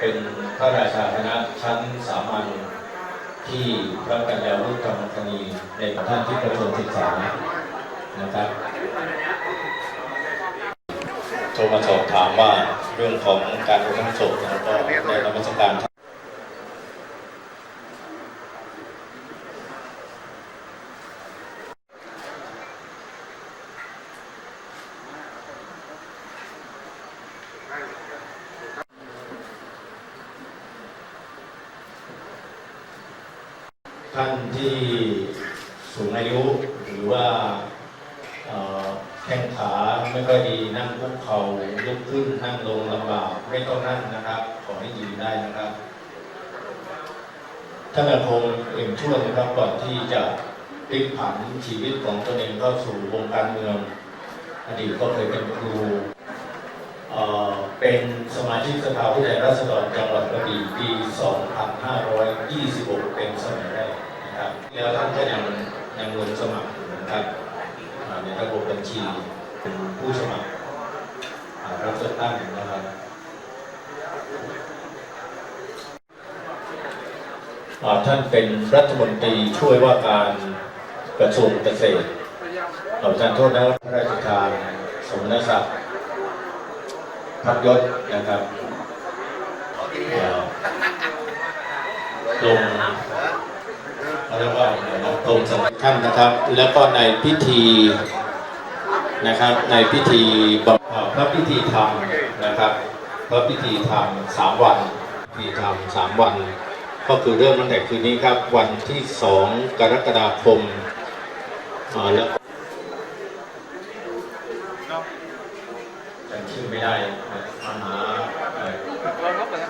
เป็นพระราชาคณะชั้นสามัญที่พระกัญญาวุฒิกรรมคณีในประท่านที่ประชมศึกษานะครับโทรมาสอบถามว่าเรื่องของการรดน้ำศพแล้วก็ในนมัสการ ท่านที่สูงอายุหรือว่าแข้งขาไม่ค่อยดีนั่งคุกเข่าลุกขึ้นนั่งลงลำบากไม่ต้องนั่งนะครับ ขอให้ยืนได้นะครับท่านอาคมเอ็มช่วยนะครับก่อนที่จะพลิกผันชีวิตของตนเองเข้าสู่วงการเมือง อดีตก็เคยเป็นครู เป็นสมาชิกสภาผู้แทนราษฎรจังหวัดกระบี่ปี 2526 เป็นสมัยแรกนะครับแล้วท่านก็ยังยังลงสมัครนะครับอ่าในระบบบัญชีเป็นผู้สมัครรับเลือกตั้งนะครับท่านเป็นรัฐมนตรีช่วยว่าการกระทรวงเกษตรขอประทานโทษนะรับพระราชทานสมณศักดิ์ พักยศนะครับเอ่อลงเขาเรียกว่าอะไรนะตรงสำท่านะครับ แล้วก็ในพิธีนะครับ ในพิธีบอ่อพระพิธีธรรมนะครับพระพิธีธรรมสามวันพิธีธรรมสามวัน ก็คือเริ่มตั้งแต่คืนนี้ครับ วันที่สองกรกฎาคมอ่าแล้ว จำชื่อไม่ได้ปัญหา